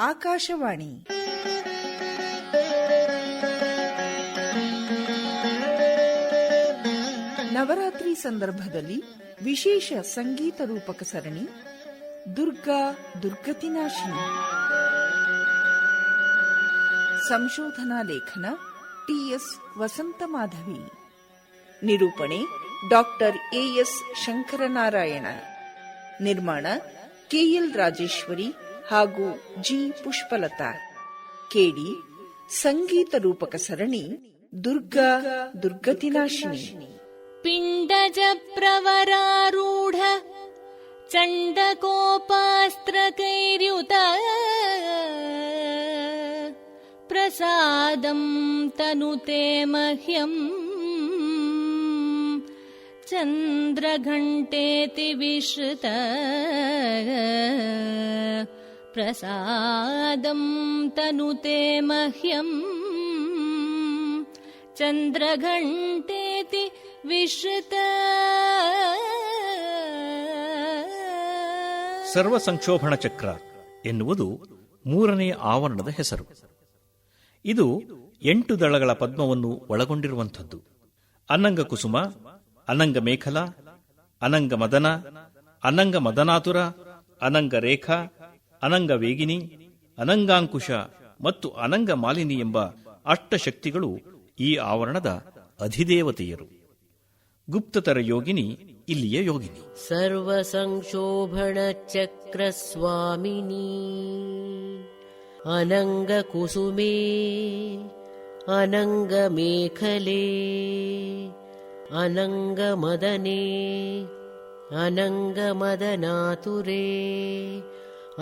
ಆಕಾಶವಾಣಿ. ನವರಾತ್ರಿ ಸಂದರ್ಭದಲ್ಲಿ ವಿಶೇಷ ಸಂಗೀತ ರೂಪಕ ಸರಣಿ, ದುರ್ಗಾ ದುರ್ಗತಿನಾಶಿನಿ ಸಂಶೋಧನಾ ಲೇಖನ ಟಿಎಸ್ ವಸಂತ ಮಾಧವಿ ನಿರೂಪಣೆ ಡಾಕ್ಟರ್ ಎಎಸ್ ಶಂಕರನಾರಾಯಣ. ನಿರ್ಮಾಣ ಕೆಎಲ್ ರಾಜೇಶ್ವರಿ ಹಾಗೂ ಜಿ ಪುಷ್ಪಲತಾ ಕೇಳಿ ಸಂಗೀತ ರೂಪಕ ಸರಣಿ ದುರ್ಗಾ ದುರ್ಗತಿನಾಶಿನಿ पिण्डज प्रवरारूढ चण्डकोपास्त्रकैर्युत प्रसादम् तनुते मह्यम् चन्द्रघण्टेति विश्रुत प्रसादम् तनुते मह्यम् ಚಂದ್ರಘಂಟೇತಿ ವಿಶ್ರುತ ಸರ್ವ ಸಂಕ್ಷೋಭಣ ಚಕ್ರ ಎನ್ನುವುದು ಮೂರನೇ ಆವರಣದ ಹೆಸರು ಇದು ಎಂಟು ದಳಗಳ ಪದ್ಮವನ್ನು ಒಳಗೊಂಡಿರುವಂಥದ್ದು ಅನಂಗ ಕುಸುಮ ಅನಂಗ ಮೇಖಲ ಅನಂಗ ಮದನ ಅನಂಗ ಮದನಾತುರ ಅನಂಗ ರೇಖಾ ಅನಂಗ ವೇಗಿನಿ, ಅನಂಗಾಂಕುಶ ಮತ್ತು ಅನಂಗ ಮಾಲಿನಿ ಎಂಬ ಅಷ್ಟಶಕ್ತಿಗಳು ಈ ಆವರಣದ ಅಧಿದೇವತೆಯರು. ಗುಪ್ತತರ ಯೋಗಿನಿ ಇಲ್ಲಿಯ ಯೋಗಿನಿ. ಸರ್ವ ಸಂಕ್ಷೋಭಣ ಚಕ್ರ ಸ್ವಾಮಿನಿ, ಅನಂಗ ಕುಸುಮೇ, ಅನಂಗ ಮೇಖಲೆ, ಅನಂಗ ಮದನೆ, ಅನಂಗ ಮದನಾತುರೇ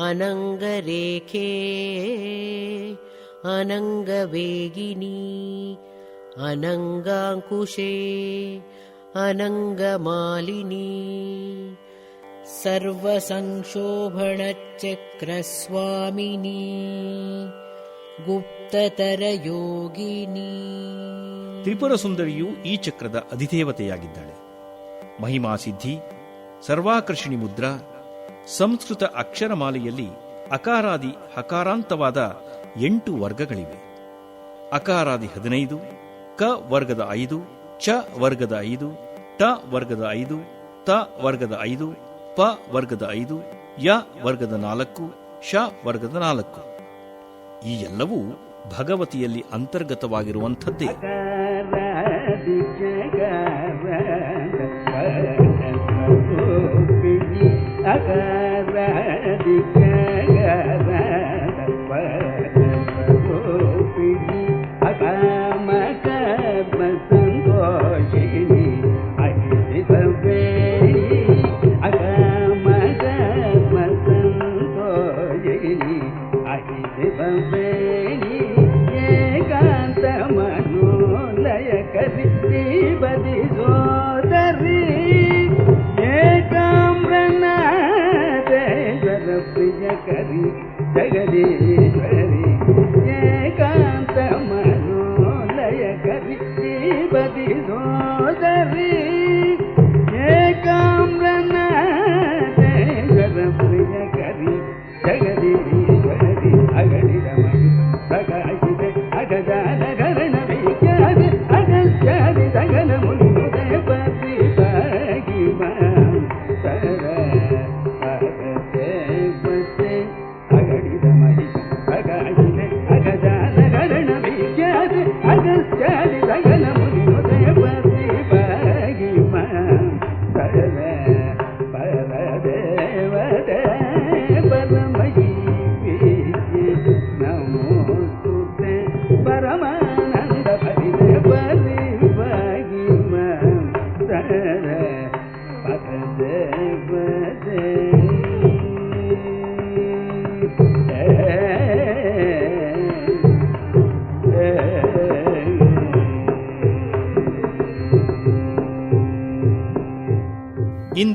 अनङ्गरेखे अनङ्गवेगिनी अनङ्गाङ्कुशे अनङ्गमालिनी सर्वसंक्षोभणचक्रस्वामिनी गुप्ततरयोगिनी ತ್ರಿಪುರ ಸುಂದರಿಯು ಈ ಚಕ್ರದ ಅಧಿದೇವತೆಯಾಗಿದ್ದಾಳೆ ಮಹಿಮಾ ಸಿದ್ಧಿ ಸರ್ವಾಕರ್ಷಿಣಿ ಮುದ್ರಾ ಸಂಸ್ಕೃತ ಅಕ್ಷರಮಾಲೆಯಲ್ಲಿ ಅಕಾರಾದಿ ಹಕಾರಾಂತವಾದ ಎಂಟು ವರ್ಗಗಳಿವೆ. ಅಕಾರಾದಿ ಹದಿನೈದು, ಕ ವರ್ಗದ ಐದು, ಚ ವರ್ಗದ ಐದು, ಟ ವರ್ಗದ ಐದು, ತ ವರ್ಗದ ಐದು, ಪ ವರ್ಗದ ಐದು, ಯ ವರ್ಗದ ನಾಲ್ಕು ಶ ವರ್ಗದ ನಾಲ್ಕು. ಈ ಎಲ್ಲವೂ ಭಗವತಿಯಲ್ಲಿ ಅಂತರ್ಗತವಾಗಿರುವಂಥದ್ದೇ. aí levantei.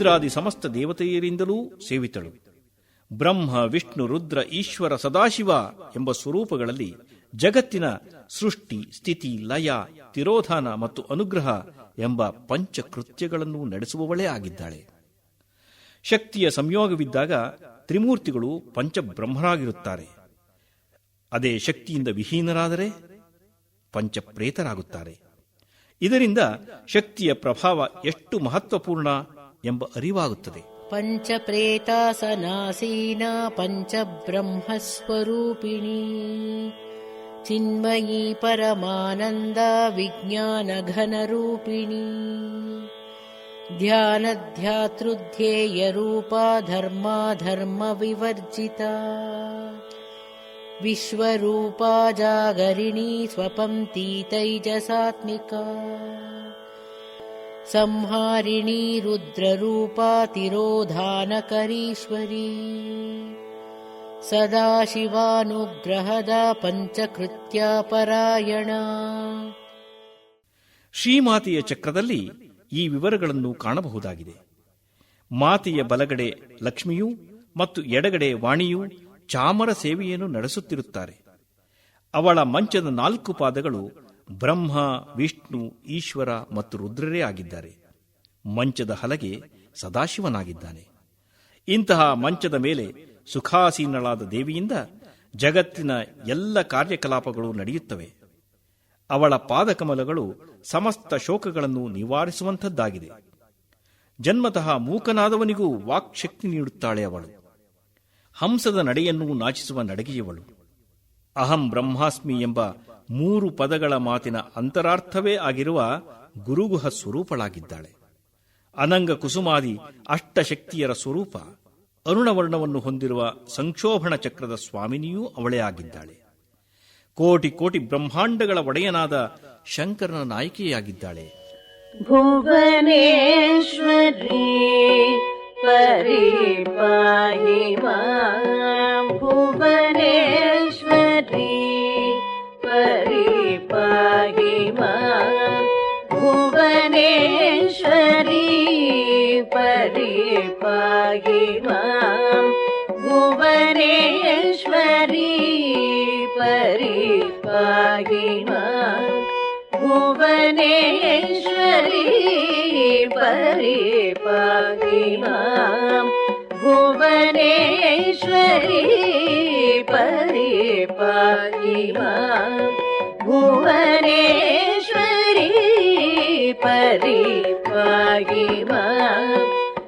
ಇಂದ್ರಾದಿ ಸಮಸ್ತ ದೇವತೆಯರಿಂದಲೂ ಸೇವಿತಳು. ಬ್ರಹ್ಮ, ವಿಷ್ಣು, ರುದ್ರ, ಈಶ್ವರ, ಸದಾಶಿವ ಎಂಬ ಸ್ವರೂಪಗಳಲ್ಲಿ ಜಗತ್ತಿನ ಸೃಷ್ಟಿ, ಸ್ಥಿತಿ, ಲಯ, ತಿರೋಧಾನ ಮತ್ತು ಅನುಗ್ರಹ ಎಂಬ ಪಂಚಕೃತ್ಯಗಳನ್ನು ನಡೆಸುವವಳೇ ಆಗಿದ್ದಾಳೆ. ಶಕ್ತಿಯ ಸಂಯೋಗವಿದ್ದಾಗ ತ್ರಿಮೂರ್ತಿಗಳು ಪಂಚಬ್ರಹ್ಮರಾಗಿರುತ್ತಾರೆ. ಅದೇ ಶಕ್ತಿಯಿಂದ ವಿಹೀನರಾದರೆ ಪಂಚಪ್ರೇತರಾಗುತ್ತಾರೆ. ಇದರಿಂದ ಶಕ್ತಿಯ ಪ್ರಭಾವ ಎಷ್ಟು ಮಹತ್ವಪೂರ್ಣ ಎಂಬ ಅರಿವಾಗುತ್ತದೆ पञ्चप्रेतासनासीना पञ्चब्रह्मस्वरूपिणी चिन्मयी परमानन्दा विज्ञानघनरूपिणी ध्यानध्यातृध्येयरूपा धर्मा धर्मविवर्जिता विश्वरूपा जागरिणी स्वपन्ती तैजसात्मिका ಸಂಹಾರಿಣಿ ರುದ್ರರೂಪಾತಿರೋಧಾನಕರೀಶ್ವರಿ ಸದಾಶಿವಾನುಗ್ರಹದ ಪಂಚಕೃತ್ಯಾಪರಾಯಣ. ಶ್ರೀಮಾತೆಯ ಚಕ್ರದಲ್ಲಿ ಈ ವಿವರಗಳನ್ನು ಕಾಣಬಹುದಾಗಿದೆ. ಮಾತೆಯ ಬಲಗಡೆ ಲಕ್ಷ್ಮಿಯೂ ಮತ್ತು ಎಡಗಡೆ ವಾಣಿಯೂ ಚಾಮರ ಸೇವೆಯನ್ನು ನಡೆಸುತ್ತಿರುತ್ತಾರೆ. ಅವಳ ಮಂಚದ ನಾಲ್ಕು ಪಾದಗಳು ಬ್ರಹ್ಮ, ವಿಷ್ಣು, ಈಶ್ವರ ಮತ್ತು ರುದ್ರರೇ ಆಗಿದ್ದಾರೆ. ಮಂಚದ ಹಲಗೆ ಸದಾಶಿವನಾಗಿದ್ದಾನೆ. ಇಂತಹ ಮಂಚದ ಮೇಲೆ ಸುಖಾಸೀನಳಾದ ದೇವಿಯಿಂದ ಜಗತ್ತಿನ ಎಲ್ಲ ಕಾರ್ಯಕಲಾಪಗಳು ನಡೆಯುತ್ತವೆ. ಅವಳ ಪಾದಕಮಲಗಳು ಸಮಸ್ತ ಶೋಕಗಳನ್ನು ನಿವಾರಿಸುವಂಥದ್ದಾಗಿದೆ. ಜನ್ಮತಃ ಮೂಕನಾದವನಿಗೂ ವಾಕ್ಶಕ್ತಿ ನೀಡುತ್ತಾಳೆ ಅವಳು. ಹಂಸದ ನಡೆಯನ್ನು ನಾಚಿಸುವ ನಡಗೆಯವಳು. ಅಹಂ ಬ್ರಹ್ಮಾಸ್ಮಿ ಎಂಬ ಮೂರು ಪದಗಳ ಮಾತಿನ ಅಂತರಾರ್ಥವೇ ಆಗಿರುವ ಗುರುಗುಹ ಸ್ವರೂಪಳಾಗಿದ್ದಾಳೆ. ಅನಂಗ ಕುಸುಮಾದಿ ಅಷ್ಟಶಕ್ತಿಯರ ಸ್ವರೂಪ, ಅರುಣವರ್ಣವನ್ನು ಹೊಂದಿರುವ ಸಂಕ್ಷೋಭಣ ಚಕ್ರದ ಸ್ವಾಮಿನಿಯೂ ಅವಳೇ ಆಗಿದ್ದಾಳೆ. ಕೋಟಿ ಕೋಟಿ ಬ್ರಹ್ಮಾಂಡಗಳ ಒಡೆಯನಾದ ಶಂಕರನ ನಾಯಕಿಯಾಗಿದ್ದಾಳೆ. ಭುವನೇಶ್ವರಿ ಪರಿಪಾಹಿ ಭುವನೇ पाहि भुवनेश्वरी परि पाहि भुवनेश्वरी परि पाहि भुवनेश्वरी परि पागमा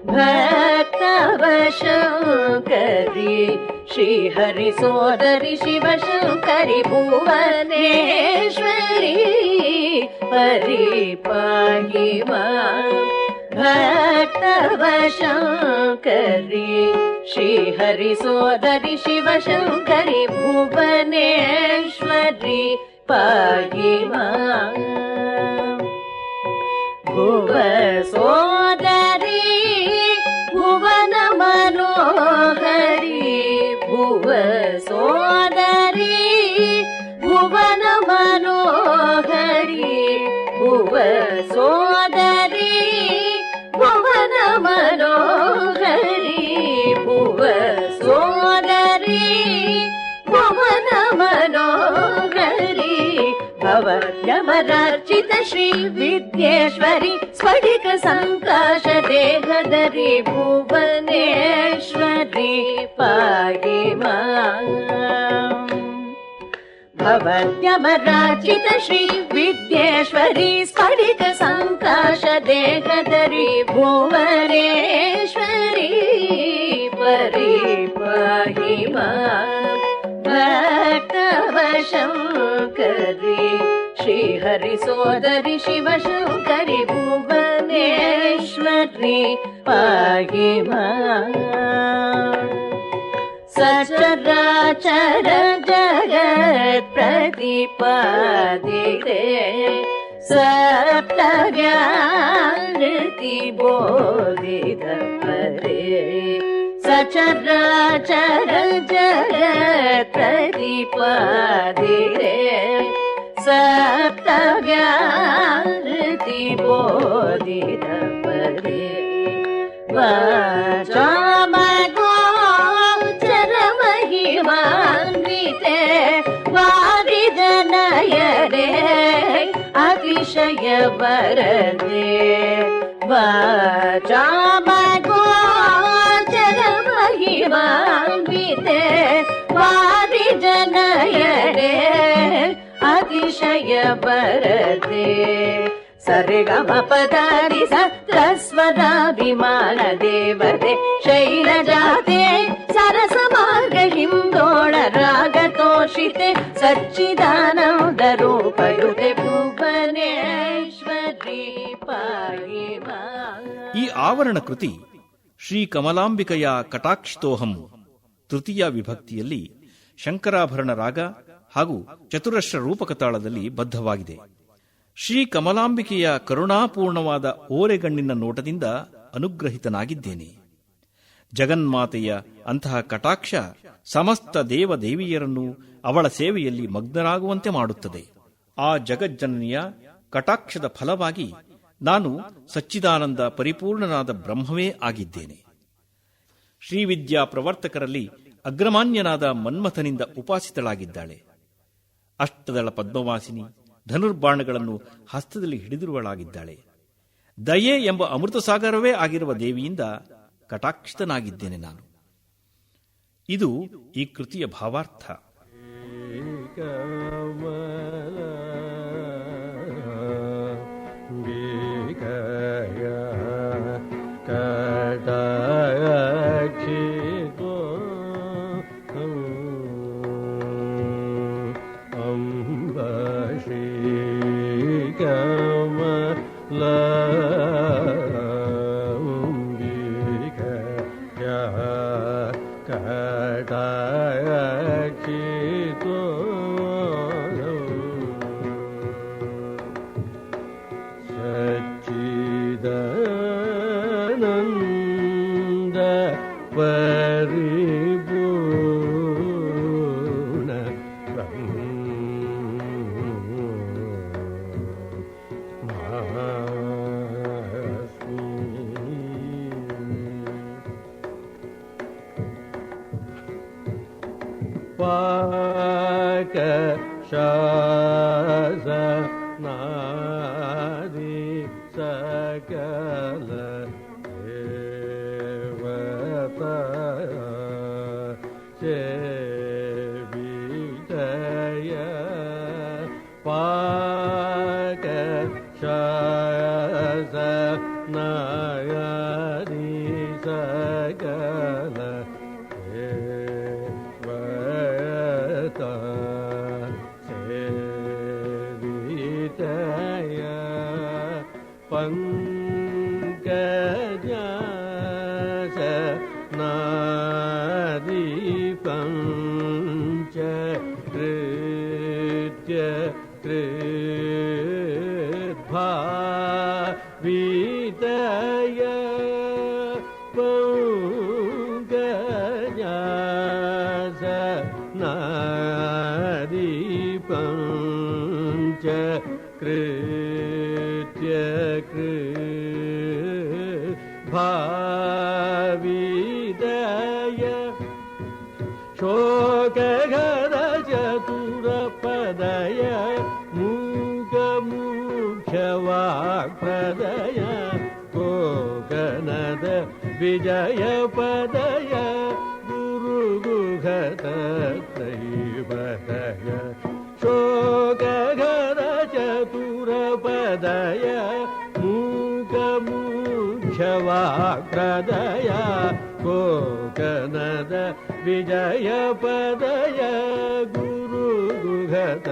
भो श्री हरिसोदरि शिवशंकरि भुवनेश्व हरि पाहि मा भक्तवशं करि श्रीहरिसोदरि शिवशंकरि भुवनेश्वरि पाहिवा भ यमराजिन श्री विद्येश्वरि स्फटिक सङ्काश देहदरि भुवनेश्वरी पाहिमा भवन्यमराजिन श्री विद्येश्वरि स्फटिक सङ्काश देहदरि भुवनेश्वरी परि पाहि मा भक्तवशम् श्री हरि सोदरी शिवशङ्करि भुवनेश्वर जग प्रतिपरे स्वीति बोधिपरे सचराचर जगत्प्रतिपादिरे ज्ञा बो वा चरमहिमान्विते गो अतिशय वरदे जनयदे चरमहिमान्विते वा ರಾಗ ತೋಷಿತೆ ಸಚ್ಚಿದಾನಂದ ರೂಪಯುತೆ ಭುವನೇಶ್ವರಿ ಪಾಯಿ ಮಾ ಈ ಆವರಣ ಕೃತಿ ಶ್ರೀ ಕಮಲಾಂಬಿಕೆಯ ಕಟಾಕ್ಷಿತೋಹಂ ತೃತೀಯ ವಿಭಕ್ತಿಯಲ್ಲಿ ಶಂಕರಾಭರಣ ರಾಗ ಹಾಗೂ ಚತುರಶ್ರ ರೂಪಕ ತಾಳದಲ್ಲಿ ಬದ್ಧವಾಗಿದೆ. ಶ್ರೀ ಕಮಲಾಂಬಿಕೆಯ ಕರುಣಾಪೂರ್ಣವಾದ ಓರೆಗಣ್ಣಿನ ನೋಟದಿಂದ ಅನುಗ್ರಹಿತನಾಗಿದ್ದೇನೆ. ಜಗನ್ಮಾತೆಯ ಅಂತಹ ಕಟಾಕ್ಷ ಸಮಸ್ತ ದೇವದೇವಿಯರನ್ನು ಅವಳ ಸೇವೆಯಲ್ಲಿ ಮಗ್ನರಾಗುವಂತೆ ಮಾಡುತ್ತದೆ. ಆ ಜಗಜ್ಜನನಿಯ ಕಟಾಕ್ಷದ ಫಲವಾಗಿ ನಾನು ಸಚ್ಚಿದಾನಂದ ಪರಿಪೂರ್ಣನಾದ ಬ್ರಹ್ಮವೇ ಆಗಿದ್ದೇನೆ. ಶ್ರೀವಿದ್ಯಾ ಪ್ರವರ್ತಕರಲ್ಲಿ ಅಗ್ರಮಾನ್ಯನಾದ ಮನ್ಮಥನಿಂದ ಉಪಾಸಿತಳಾಗಿದ್ದಾಳೆ. ಅಷ್ಟದಳ ಪದ್ಮವಾಸಿನಿ ಧನುರ್ಬಾಣಗಳನ್ನು ಹಸ್ತದಲ್ಲಿ ಹಿಡಿದಿರುವಳಾಗಿದ್ದಾಳೆ. ದಯೆ ಎಂಬ ಅಮೃತ ಸಾಗರವೇ ಆಗಿರುವ ದೇವಿಯಿಂದ ಕಟಾಕ್ಷಿತನಾಗಿದ್ದೇನೆ ನಾನು. ಇದು ಈ ಕೃತಿಯ ಭಾವಾರ್ಥ. ಸಚ್ಚಿದಾನಂದ pa ka नारीपञ्च कृत्य कृ विजयपदय गुरुगृहतय शोकघर चतुरपदय मूकमुक्ष कोकनद विजयपदय गुरुगुघद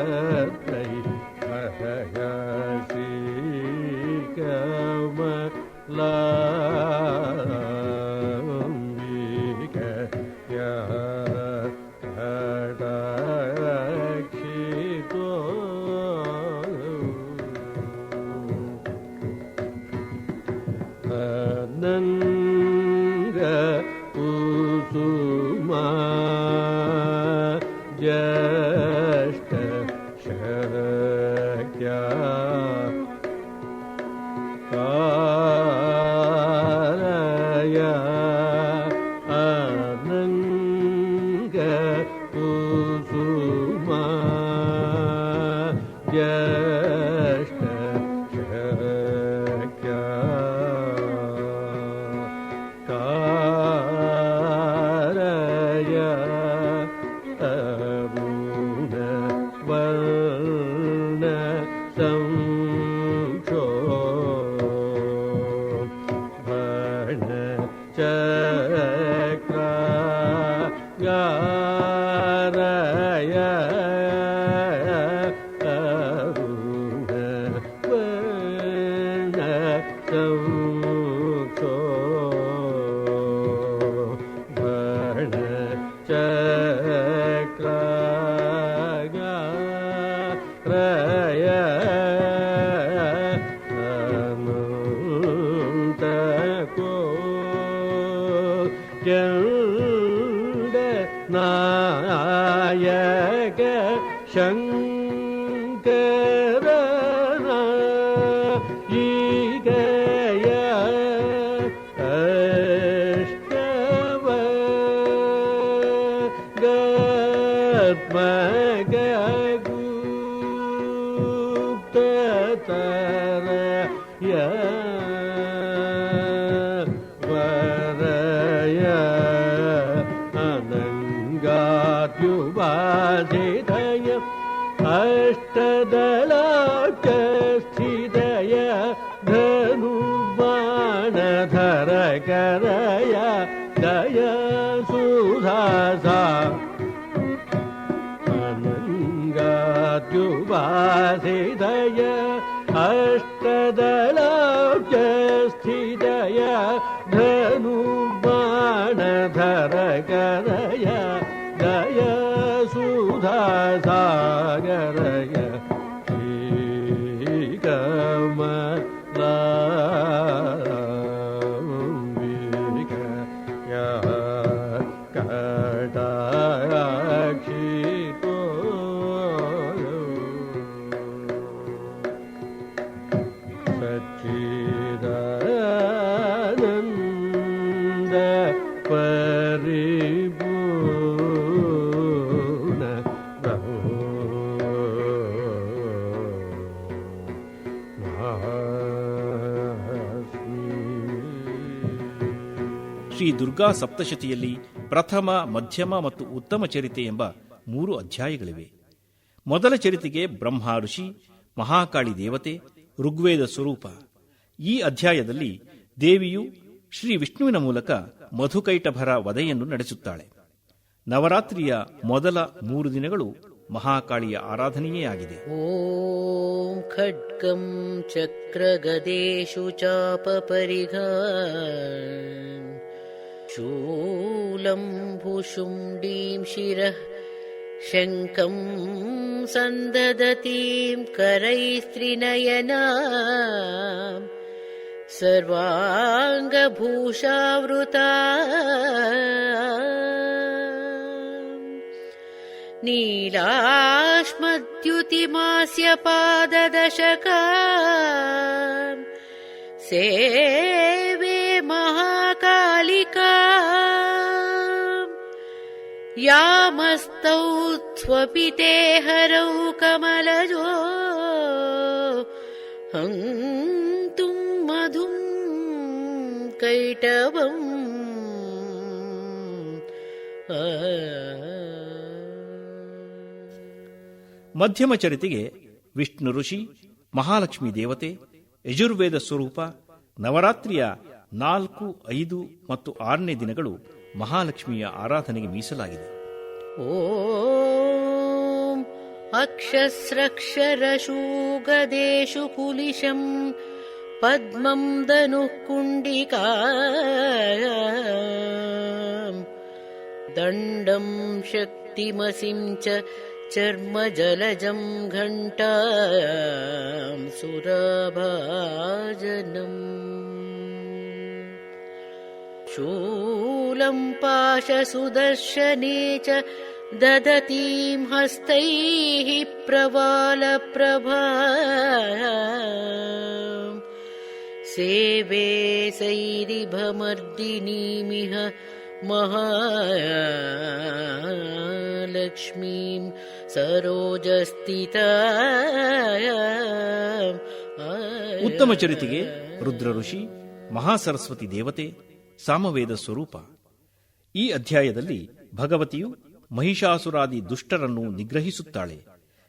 ਕਿਆ ரத்தம் ದುರ್ಗಾ ಸಪ್ತಶತಿಯಲ್ಲಿ ಪ್ರಥಮ, ಮಧ್ಯಮ ಮತ್ತು ಉತ್ತಮ ಚರಿತೆ ಎಂಬ ಮೂರು ಅಧ್ಯಾಯಗಳಿವೆ. ಮೊದಲ ಚರಿತೆಗೆ ಬ್ರಹ್ಮ ಋಷಿ, ಮಹಾಕಾಳಿ ದೇವತೆ, ಋಗ್ವೇದ ಸ್ವರೂಪ. ಈ ಅಧ್ಯಾಯದಲ್ಲಿ ದೇವಿಯು ಶ್ರೀ ವಿಷ್ಣುವಿನ ಮೂಲಕ ಮಧುಕೈಟಭರ ವಧೆಯನ್ನು ನಡೆಸುತ್ತಾಳೆ. ನವರಾತ್ರಿಯ ಮೊದಲ ಮೂರು ದಿನಗಳು ಮಹಾಕಾಳಿಯ ಆರಾಧನೆಯೇ ಆಗಿದೆ. ಓಂ ಖಡ್ಗಂ ಚಕ್ರಗದೇಶು ಚಾಪ ಪರಿಘಾ भुशुण्डीं शिरः शङ्खं सन्ददतीं करैस्त्रिनयना सर्वाङ्गभूषावृता नीलाश्मद्युतिमास्य पाददशका सेवे महाकालिका यामस्तौ स्वपिते हरौ कमलजो हन्तुं मधुं कैटवम् ಮಧ್ಯಮ ಚರಿತೆಗೆ ವಿಷ್ಣು ಋಷಿ ಮಹಾಲಕ್ಷ್ಮಿ ದೇವತೆ ಯಜುರ್ವೇದ ಸ್ವರೂಪ, ನವರಾತ್ರಿಯ ನಾಲ್ಕು, ಐದು ಮತ್ತು ಆರನೇ ದಿನಗಳು ಮಹಾಲಕ್ಷ್ಮಿಯ ಆರಾಧನೆಗೆ ಮೀಸಲಾಗಿದೆ. ಓಂ ಅಕ್ಷಸ್ರಕ್ಷರಶೂಗದೇಶು ಕುಲಿಶಂ ಪದ್ಮಂ ದನು ಕುಂಡಿಕಾ ದಂಡಂ ಶಕ್ತಿಮಸಿಂ ಚ चर्मजलजं घण्टां सुरभाजनम्। शूलं पाशसुदर्शने च ददतीं हस्तैः प्रवालप्रभा सेवे सैरिभमर्दिनीमिह महालक्ष्मीं सरोजस्थिता ಉತ್ತಮ ಚರಿತೆಗೆ ರುದ್ರ ಋಷಿ ಮಹಾಸರಸ್ವತಿ ದೇವತೆ ಸಾಮವೇದ ಸ್ವರೂಪ ಈ ಅಧ್ಯಾಯದಲ್ಲಿ ಭಗವತಿಯು ಮಹಿಷಾಸುರಾದಿ ದುಷ್ಟರನ್ನು ನಿಗ್ರಹಿಸುತ್ತಾಳೆ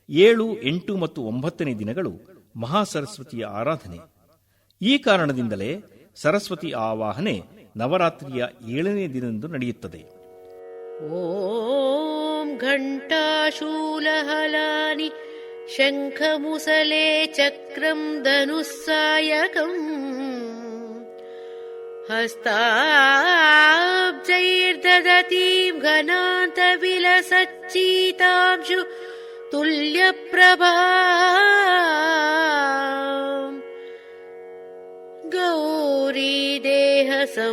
ಏಳು ಎಂಟು ಮತ್ತು ಒಂಬತ್ತನೇ ದಿನಗಳು ಮಹಾಸರಸ್ವತಿಯ ಆರಾಧನೆ ಈ ಕಾರಣದಿಂದಲೇ ಸರಸ್ವತಿ ಆವಾಹನೆ ನವರಾತ್ರಿಯ ಏಳನೇ ದಿನದಂದು ನಡೆಯುತ್ತದೆ ॐ घण्टाशूलहलानि शङ्खमुसले चक्रम् धनुः सायकम् हस्ताब्जैर्दधतीम् घनान्तविलसच्चीतांशु तुल्यप्रभा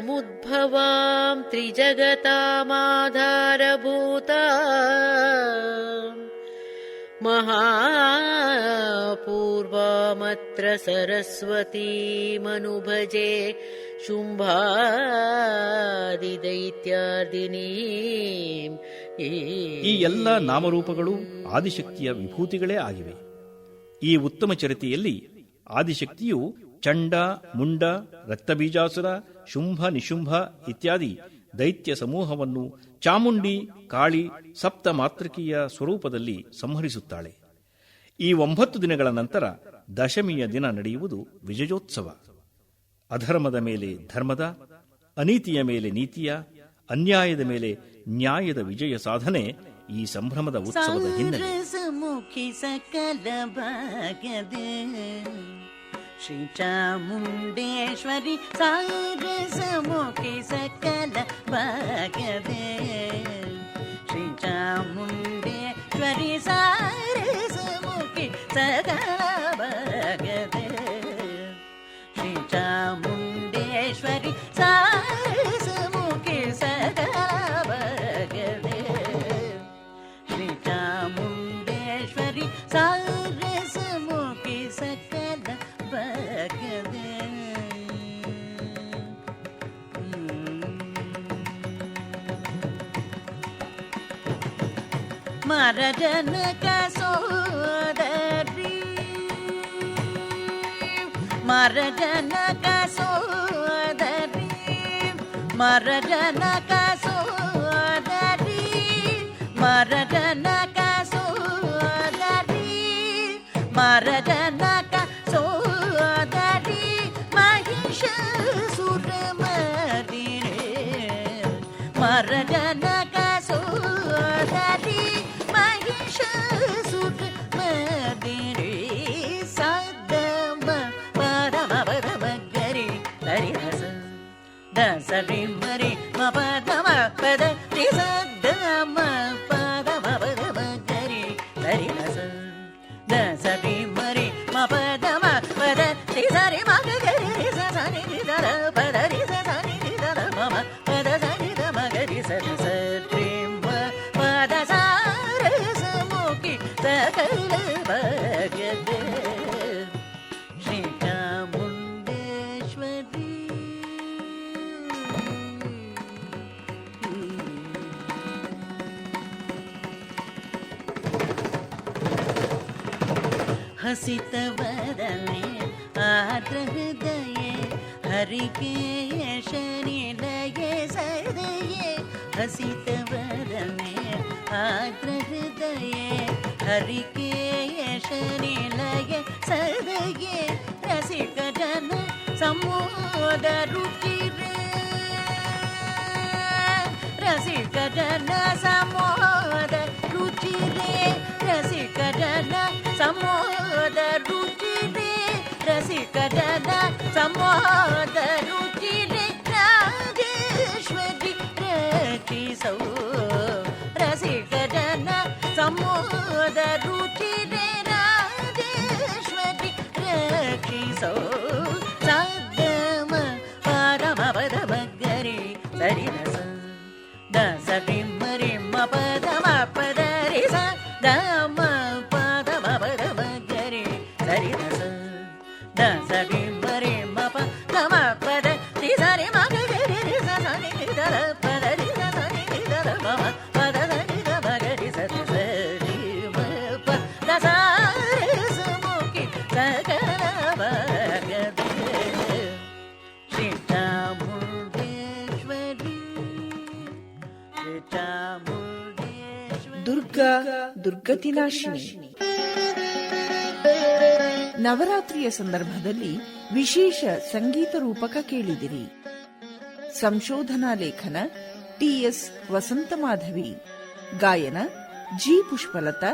गौरीदेहसमुद्भवाम् त्रिजगतामाधारभूता महापूर्वामत्र सरस्वतीमनुभजे शुम्भादिदैत्यार्दिनीम् ಈ ಎಲ್ಲ ನಾಮರೂಪಗಳು ಆದಿಶಕ್ತಿಯ ವಿಭೂತಿಗಳೇ ಆಗಿವೆ ಈ ಉತ್ತಮ ಚರಿತೆಯಲ್ಲಿ ಆದಿಶಕ್ತಿಯು ಚಂಡ, ಮುಂಡ, ರಕ್ತಬೀಜಾಸುರ, ಶುಂಭ, ನಿಶುಂಭ ಇತ್ಯಾದಿ ದೈತ್ಯ ಸಮೂಹವನ್ನು ಚಾಮುಂಡಿ, ಕಾಳಿ, ಸಪ್ತ ಮಾತೃಕೀಯ ಸ್ವರೂಪದಲ್ಲಿ ಸಂಹರಿಸುತ್ತಾಳೆ. ಈ ಒಂಬತ್ತು ದಿನಗಳ ನಂತರ ದಶಮಿಯ ದಿನ ನಡೆಯುವುದು ವಿಜಯೋತ್ಸವ. ಅಧರ್ಮದ ಮೇಲೆ ಧರ್ಮದ, ಅನೀತಿಯ ಮೇಲೆ ನೀತಿಯ, ಅನ್ಯಾಯದ ಮೇಲೆ ನ್ಯಾಯದ ವಿಜಯ ಸಾಧನೆ ಈ ಸಂಭ್ರಮದ ಉತ್ಸವದ ಹಿನ್ನೆಲೆ. श्रीचामुण्डेश्वरि सारसमुखि सकल भगवे श्रीचामुण्डेश्वरि सारसमुखि सकल மரடனுக சோதரி மரடனக சோதரி மரடனக சோதரி மரடனக சோதரி மரடனக சோதரி மகிஷ சுரமதினே மரடனக சோதரி రిమ్మరి మపద ಹಸಿತವದನೆ ಆದ್ರ ಹೃದಯೇ ಹರಿಕೆಯ ಶನಿಲಯೇ ಸದಯೇ ಹಸಿತವದನೆ ಆದ್ರ ಹೃದಯೇ ಹರಿಕೆಯ ಶನಿಲಯೇ ಸದಯೇ ರಸಿಕ ಜನ ಸಮೋದ ರುಚಿರೇ ರಸಿಕ ಜನ ಸಮೋದ ರುಚಿರೇ ಜನ ಸಮೋದ ರುಚಿರೇ ರಾಜೇಶ್ವರಿ ರಚಿಸೋ ರಸಿಕ ಜನ ಸಮೋದ ರುಚಿರೇ ರಾಜೇಶ್ವರಿ ರಕ್ಷಿಸೋ ದುರ್ಗತಿನಾಶಿನಿ ನವರಾತ್ರಿಯ ಸಂದರ್ಭದಲ್ಲಿ ವಿಶೇಷ ಸಂಗೀತ ರೂಪಕ ಕೇಳಿದಿರಿ. ಸಂಶೋಧನಾ ಲೇಖನ ಟಿಎಸ್ ವಸಂತ ಮಾಧವಿ ಗಾಯನ ಜಿ ಪುಷ್ಪಲತಾ,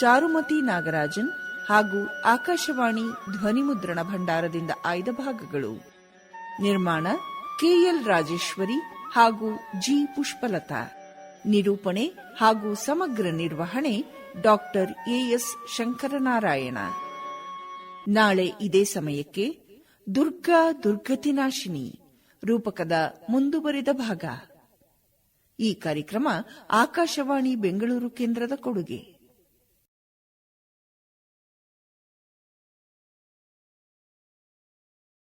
ಚಾರುಮತಿ ನಾಗರಾಜನ್ ಹಾಗೂ ಆಕಾಶವಾಣಿ ಧ್ವನಿಮುದ್ರಣ ಭಂಡಾರದಿಂದ ಆಯ್ದ ಭಾಗಗಳು. ನಿರ್ಮಾಣ ಕೆಎಲ್ ರಾಜೇಶ್ವರಿ ಹಾಗೂ ಜಿ ಪುಷ್ಪಲತಾ. ನಿರೂಪಣೆ ಹಾಗೂ ಸಮಗ್ರ ನಿರ್ವಹಣೆ ಡಾಕ್ಟರ್ ಎಎಸ್ ಶಂಕರನಾರಾಯಣ. ನಾಳೆ ಇದೇ ಸಮಯಕ್ಕೆ ದುರ್ಗಾ ದುರ್ಗತಿನಾಶಿನಿ ರೂಪಕದ ಮುಂದುವರಿದ ಭಾಗ. ಈ ಕಾರ್ಯಕ್ರಮ ಆಕಾಶವಾಣಿ ಬೆಂಗಳೂರು ಕೇಂದ್ರದ ಕೊಡುಗೆ.